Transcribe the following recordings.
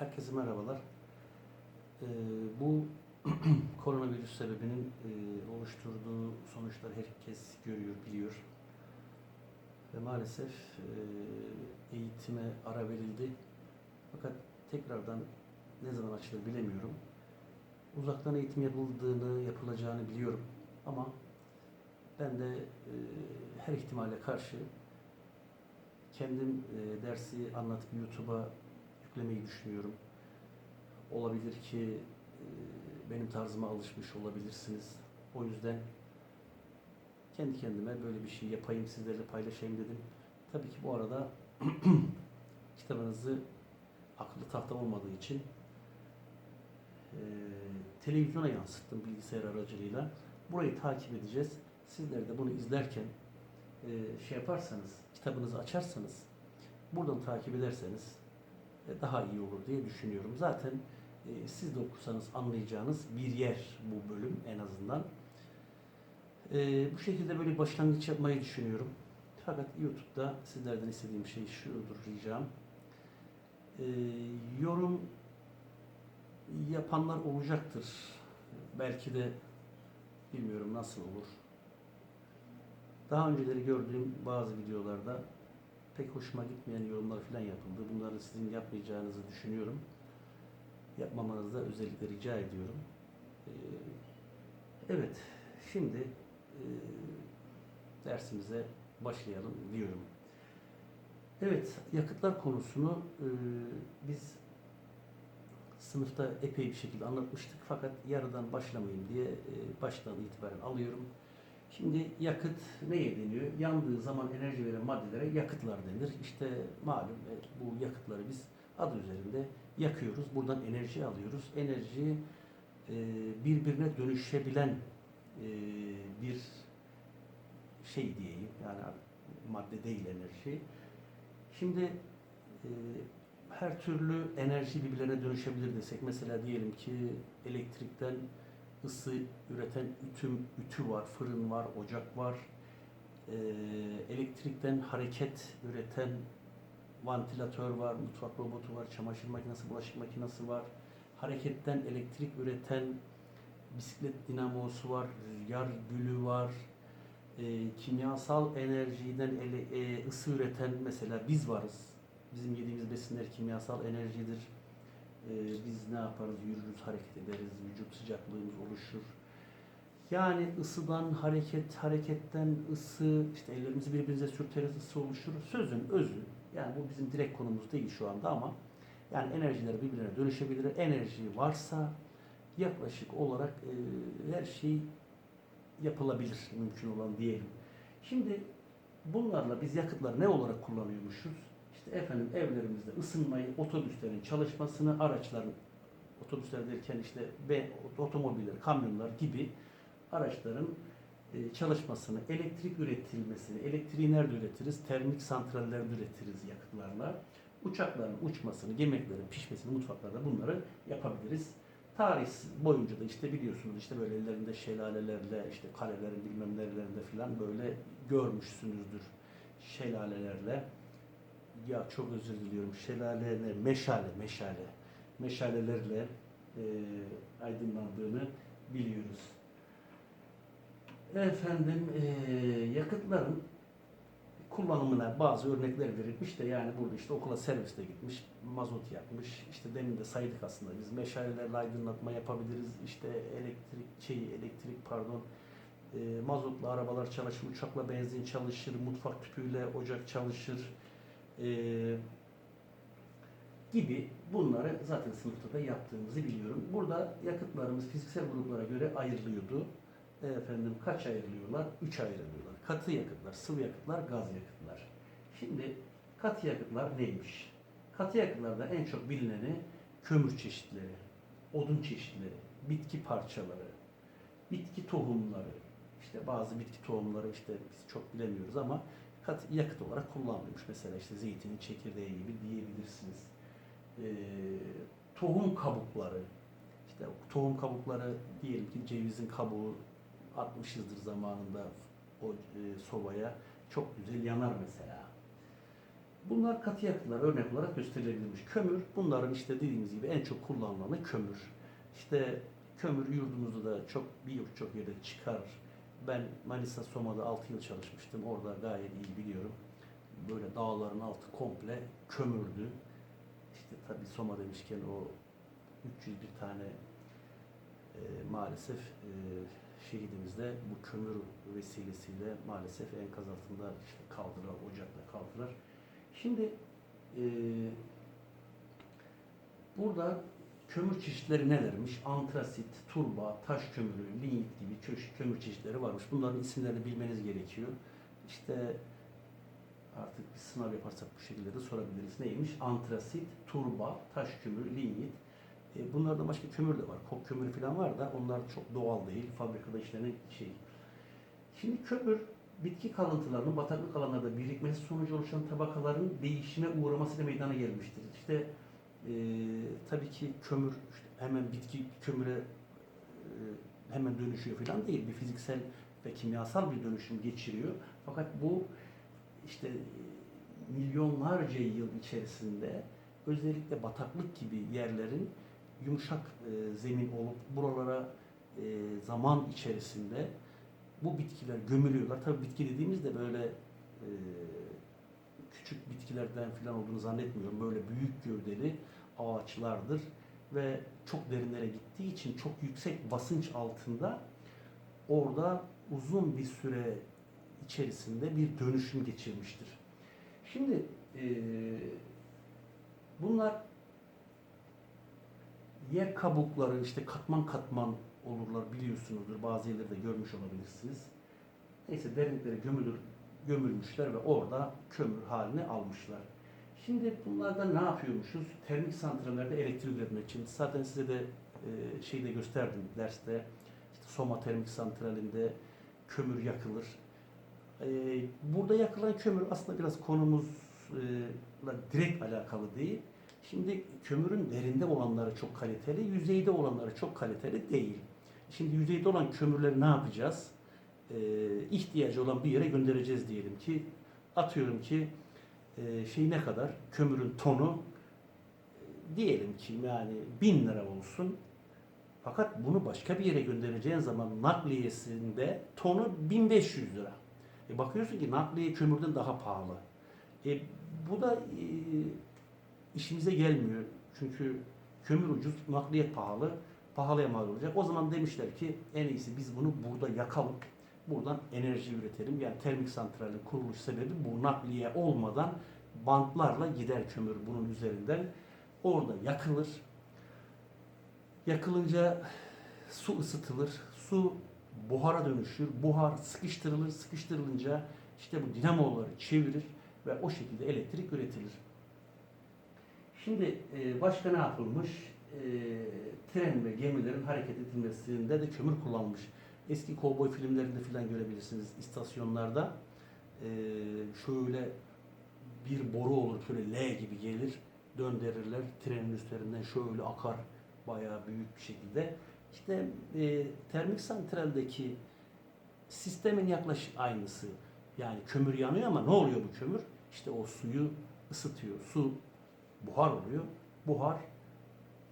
Herkese merhabalar. Ee, bu koronavirüs sebebinin e, oluşturduğu sonuçları herkes görüyor, biliyor. Ve maalesef e, eğitime ara verildi. Fakat tekrardan ne zaman açılır bilemiyorum. Uzaktan eğitim yapıldığını, yapılacağını biliyorum. Ama ben de e, her ihtimale karşı kendim e, dersi anlatıp YouTube'a yüklemeyi düşünüyorum. Olabilir ki e, benim tarzıma alışmış olabilirsiniz. O yüzden kendi kendime böyle bir şey yapayım, sizlerle paylaşayım dedim. Tabii ki bu arada kitabınızı akıllı tahta olmadığı için e, televizyona yansıttım bilgisayar aracılığıyla. Burayı takip edeceğiz. Sizler de bunu izlerken e, şey yaparsanız, kitabınızı açarsanız, buradan takip ederseniz daha iyi olur diye düşünüyorum. Zaten e, siz de okursanız anlayacağınız bir yer bu bölüm en azından. E, bu şekilde böyle başlangıç yapmayı düşünüyorum. Fakat YouTube'da sizlerden istediğim şey şudur ricam. E, yorum yapanlar olacaktır. Belki de bilmiyorum nasıl olur. Daha önceleri gördüğüm bazı videolarda pek hoşuma gitmeyen yorumlar falan yapıldı. Bunları sizin yapmayacağınızı düşünüyorum. Yapmamanızı da özellikle rica ediyorum. Ee, evet, şimdi e, dersimize başlayalım diyorum. Evet, yakıtlar konusunu e, biz sınıfta epey bir şekilde anlatmıştık fakat yarıdan başlamayayım diye e, baştan itibaren alıyorum. Şimdi yakıt neye deniyor? Yandığı zaman enerji veren maddelere yakıtlar denir. İşte malum e, bu yakıtları biz adı üzerinde yakıyoruz. Buradan enerji alıyoruz. Enerji e, birbirine dönüşebilen e, bir şey diyeyim. Yani madde değil enerji. Şimdi her türlü enerji birbirlerine dönüşebilir desek. Mesela diyelim ki elektrikten ısı üreten ütüm, ütü var, fırın var, ocak var. Ee, elektrikten hareket üreten vantilatör var, mutfak robotu var, çamaşır makinesi, bulaşık makinesi var. Hareketten elektrik üreten bisiklet dinamosu var, rüzgar gülü var. Ee, kimyasal enerjiden ele, e, ısı üreten mesela biz varız. Bizim yediğimiz besinler kimyasal enerjidir. Ee, biz ne yaparız? Yürürüz, hareket ederiz, vücut sıcaklığımız oluşur. Yani ısıdan hareket, hareketten ısı, işte ellerimizi birbirimize sürteriz, ısı oluşur. Sözün özü, yani bu bizim direkt konumuz değil şu anda ama yani enerjiler birbirine dönüşebilir. Enerji varsa yaklaşık olarak e, her şey yapılabilir mümkün olan diyelim. Şimdi bunlarla biz yakıtları ne olarak kullanıyormuşuz? İşte efendim evlerimizde ısınmayı, otobüslerin çalışmasını, araçların, otobüsler derken işte be, otomobiller, kamyonlar gibi araçların e, çalışmasını, elektrik üretilmesini, elektriği nerede üretiriz? Termik santrallerde üretiriz yakıtlarla. Uçakların uçmasını, yemeklerin pişmesini mutfaklarda bunları yapabiliriz. Tarih boyunca da işte biliyorsunuz işte böyle ellerinde şelalelerle, işte kalelerin bilmem nerelerinde falan böyle görmüşsünüzdür şelalelerle ya çok özür diliyorum şelale ne meşale meşale meşalelerle e, aydınlandığını biliyoruz. Efendim e, yakıtların kullanımına bazı örnekler verilmiş de yani burada işte okula serviste gitmiş, mazot yakmış. İşte demin de saydık aslında biz meşalelerle aydınlatma yapabiliriz. İşte elektrik şey elektrik pardon e, mazotla arabalar çalışır, uçakla benzin çalışır, mutfak tüpüyle ocak çalışır e, gibi bunları zaten sınıfta da yaptığımızı biliyorum. Burada yakıtlarımız fiziksel gruplara göre ayrılıyordu. Efendim kaç ayrılıyorlar? Üç ayrılıyorlar. Katı yakıtlar, sıvı yakıtlar, gaz yakıtlar. Şimdi katı yakıtlar neymiş? Katı yakıtlarda en çok bilineni kömür çeşitleri, odun çeşitleri, bitki parçaları, bitki tohumları, işte bazı bitki tohumları işte biz çok bilemiyoruz ama kat, yakıt olarak kullanılmış. Mesela işte zeytinin çekirdeği gibi diyebilirsiniz. Ee, tohum kabukları, işte tohum kabukları diyelim ki cevizin kabuğu atmışızdır zamanında o e, sobaya çok güzel yanar mesela. Bunlar katı yakıtlar örnek olarak gösterilebilirmiş. Kömür, bunların işte dediğimiz gibi en çok kullanılanı kömür. İşte kömür yurdumuzda da çok birçok yerde çıkar. Ben Manisa Soma'da 6 yıl çalışmıştım. Orada gayet iyi biliyorum. Böyle dağların altı komple kömürdü. İşte tabii Soma demişken o 300 bir tane e, maalesef e, şehidimizde bu kömür vesilesiyle maalesef enkaz altında işte kaldılar, ocakta kaldılar. Şimdi e, burada kömür çeşitleri nelermiş? Antrasit, turba, taş kömürü, lignit gibi köş- kömür çeşitleri varmış. Bunların isimlerini bilmeniz gerekiyor. İşte artık bir sınav yaparsak bu şekilde de sorabiliriz. Neymiş? Antrasit, turba, taş kömürü, lignit. E, bunlarda başka kömür de var. Kok kömürü falan var da onlar çok doğal değil. Fabrikada işlenen şey. Şimdi kömür bitki kalıntılarının bataklık alanlarda birikmesi sonucu oluşan tabakaların değişime uğramasıyla meydana gelmiştir. İşte e, tabii ki kömür işte hemen bitki kömüre e, hemen dönüşüyor falan değil. Bir fiziksel ve kimyasal bir dönüşüm geçiriyor. Fakat bu işte milyonlarca yıl içerisinde özellikle bataklık gibi yerlerin yumuşak e, zemin olup buralara e, zaman içerisinde bu bitkiler gömülüyorlar. Tabii bitki dediğimizde böyle e, küçük bitkilerden falan olduğunu zannetmiyorum. Böyle büyük gövdeli ağaçlardır ve çok derinlere gittiği için çok yüksek basınç altında orada uzun bir süre içerisinde bir dönüşüm geçirmiştir. Şimdi e, bunlar yer kabukları işte katman katman olurlar biliyorsunuzdur. Bazı yerlerde görmüş olabilirsiniz. Neyse derinliklere gömülür, gömülmüşler ve orada kömür halini almışlar. Şimdi bunlardan ne yapıyormuşuz? Termik santrallerde elektrik üretmek için. Zaten size de e, şeyde gösterdim derste. İşte Soma Termik Santrali'nde kömür yakılır. E, burada yakılan kömür aslında biraz konumuzla direkt alakalı değil. Şimdi kömürün derinde olanları çok kaliteli, yüzeyde olanları çok kaliteli değil. Şimdi yüzeyde olan kömürleri ne yapacağız? Ee, ihtiyacı olan bir yere göndereceğiz diyelim ki. Atıyorum ki e, şey ne kadar? Kömürün tonu e, diyelim ki yani bin lira olsun. Fakat bunu başka bir yere göndereceğin zaman nakliyesinde tonu 1500 lira. E bakıyorsun ki nakliye kömürden daha pahalı. E, bu da e, işimize gelmiyor. Çünkü kömür ucuz, nakliyat pahalı, pahalıya mal olacak. O zaman demişler ki en iyisi biz bunu burada yakalım. Buradan enerji üretelim. Yani termik santralin kuruluş sebebi bu nakliye olmadan bantlarla gider kömür bunun üzerinden. Orada yakılır. Yakılınca su ısıtılır. Su buhara dönüşür. Buhar sıkıştırılır. Sıkıştırılınca işte bu dinamoları çevirir ve o şekilde elektrik üretilir. Şimdi e, başka ne yapılmış? E, tren ve gemilerin hareket edilmesinde de kömür kullanılmış. Eski kovboy filmlerinde falan görebilirsiniz istasyonlarda. E, şöyle bir boru olur, şöyle L gibi gelir, döndürürler. Trenin üstlerinden şöyle akar bayağı büyük bir şekilde. İşte e, termik santraldeki sistemin yaklaşık aynısı. Yani kömür yanıyor ama ne oluyor bu kömür? İşte o suyu ısıtıyor. Su buhar oluyor. Buhar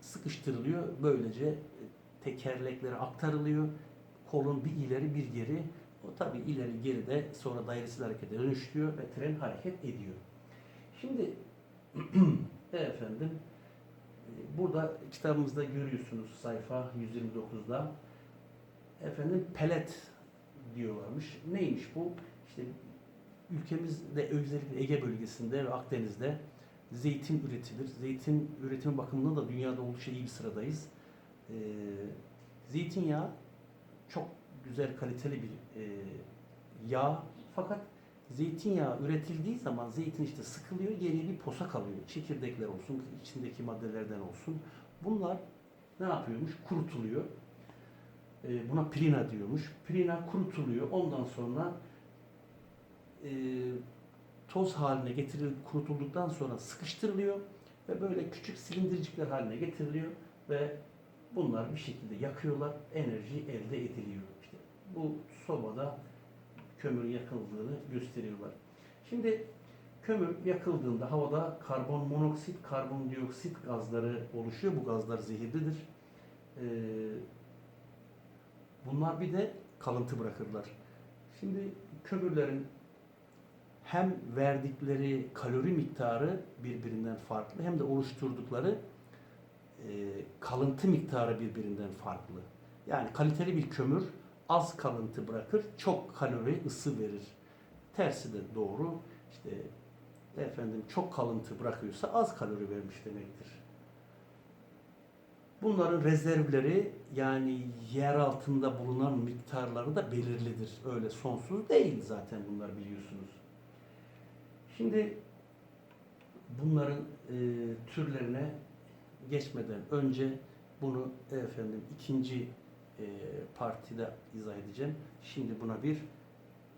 sıkıştırılıyor. Böylece e, tekerleklere aktarılıyor. Kolun bir ileri bir geri. O tabi ileri geri de sonra dairesel harekete dönüştürüyor ve tren hareket ediyor. Şimdi efendim e, burada kitabımızda görüyorsunuz sayfa 129'da efendim pelet diyorlarmış. Neymiş bu? İşte ülkemizde özellikle Ege bölgesinde ve Akdeniz'de zeytin üretilir. Zeytin üretimi bakımından da dünyada oldukça iyi bir sıradayız. Ee, zeytinyağı çok güzel kaliteli bir e, yağ fakat zeytinyağı üretildiği zaman zeytin işte sıkılıyor geriye bir posa kalıyor. Çekirdekler olsun, içindeki maddelerden olsun. Bunlar ne yapıyormuş? Kurutuluyor. Ee, buna pirina diyormuş. Pirina kurutuluyor. Ondan sonra e, toz haline getirilip kurutulduktan sonra sıkıştırılıyor ve böyle küçük silindircikler haline getiriliyor ve bunlar bir şekilde yakıyorlar, enerji elde ediliyor. İşte bu sobada kömür yakıldığını gösteriyorlar. Şimdi kömür yakıldığında havada karbon monoksit, karbondioksit gazları oluşuyor. Bu gazlar zehirlidir. Ee, bunlar bir de kalıntı bırakırlar. Şimdi kömürlerin hem verdikleri kalori miktarı birbirinden farklı hem de oluşturdukları e, kalıntı miktarı birbirinden farklı. Yani kaliteli bir kömür az kalıntı bırakır, çok kalori ısı verir. Tersi de doğru. İşte efendim çok kalıntı bırakıyorsa az kalori vermiş demektir. Bunların rezervleri yani yer altında bulunan miktarları da belirlidir. Öyle sonsuz değil zaten bunlar biliyorsunuz. Şimdi bunların e, türlerine geçmeden önce bunu efendim ikinci e, partide izah edeceğim. Şimdi buna bir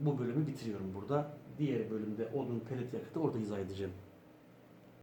bu bölümü bitiriyorum burada. Diğer bölümde odun pelet yakıtı orada izah edeceğim.